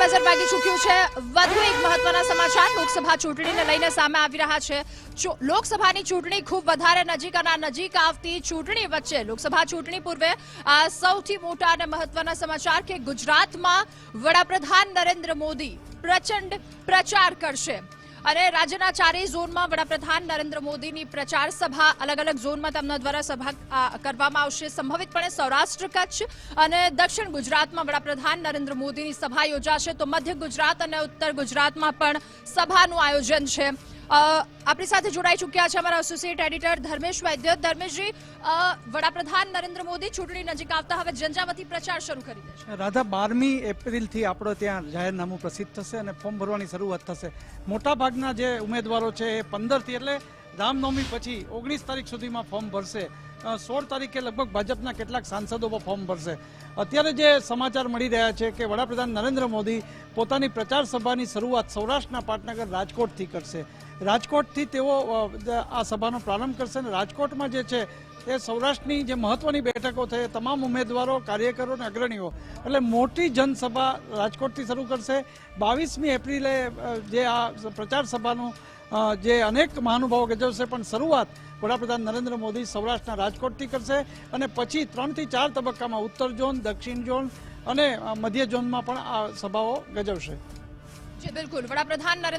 બજાર વાગી ચૂક્યું છે. વધુ એક મહત્વના સમાચાર, લોકસભા ચૂંટણીને લઈને સામે આવી રહ્યા છે. લોકસભાની ચૂંટણી ખૂબ વધારે નજીક અને નજીક આવતી ચૂંટણી વચ્ચે, લોકસભા ચૂંટણી પૂર્વે સૌથી મોટા અને મહત્વના સમાચાર કે ગુજરાતમાં વડાપ્રધાન નરેન્દ્ર મોદી પ્રચંડ પ્રચાર કરશે. અને રાજ્યના ચારેય ઝોનમાં વડાપ્રધાન નરેન્દ્ર મોદીની પ્રચાર સભા અલગ અલગ ઝોનમાં તેમના દ્વારા સભા કરવામાં આવશે. સંભવિતપણે સૌરાષ્ટ્ર કચ્છ અને દક્ષિણ ગુજરાતમાં વડાપ્રધાન નરેન્દ્ર મોદીની સભા યોજાશે. તો મધ્ય ગુજરાત અને ઉત્તર ગુજરાતમાં પણ સભાનું આયોજન છે. આપણી સાથે જોડાઈ ચૂક્યા છે અમારા એસોસિએટ એડિટર ધર્મેશ વૈદ્ય. ધર્મેશજી વડાપ્રધાન નરેન્દ્ર મોદી ચૂંટણી નજીક આવતા હવે ઝંઝાવતી પ્રચાર શરૂ કરી દે છે. રાધા, બારમી એપ્રિલથી આપણો ત્યાં જાહેરનામું પ્રસિદ્ધ થશે અને ફોર્મ ભરવાની શરૂઆત થશે. મોટાભાગના જે ઉમેદવારો છે એ પંદરથી એટલે રામનવમી પછી ઓગણીસ તારીખ સુધીમાં ફોર્મ ભરશે. સોળ તારીખે લગભગ ભાજપના કેટલાક સાંસદો પણ ફોર્મ ભરશે. અત્યારે જે સમાચાર મળી રહ્યા છે કે વડાપ્રધાન નરેન્દ્ર મોદી પોતાની પ્રચાર સભાની શરૂઆત સૌરાષ્ટ્રના પાટનગર રાજકોટથી કરશે. રાજકોટથી તેઓ આ સભાનો પ્રારંભ કરશે અને રાજકોટમાં જે છે એ સૌરાષ્ટ્રની જે મહત્વની બેઠકો એ તમામ ઉમેદવારો, કાર્યકરો અને અગ્રણીઓ, એટલે મોટી જનસભા રાજકોટથી શરૂ કરશે. બાવીસમી એપ્રિલે જે આ પ્રચાર સભાનું જે અનેક મહાનુભાવો ગજવશે, પણ શરૂઆત વડાપ્રધાન નરેન્દ્ર મોદી સૌરાષ્ટ્રના રાજકોટથી કરશે. અને પછી ત્રણથી ચાર તબક્કામાં ઉત્તર ઝોન, દક્ષિણ ઝોન અને મધ્ય ઝોનમાં પણ આ સભાઓ ગજવશે. બિલકુલ. વડાપ્રધાન નરેન્દ્ર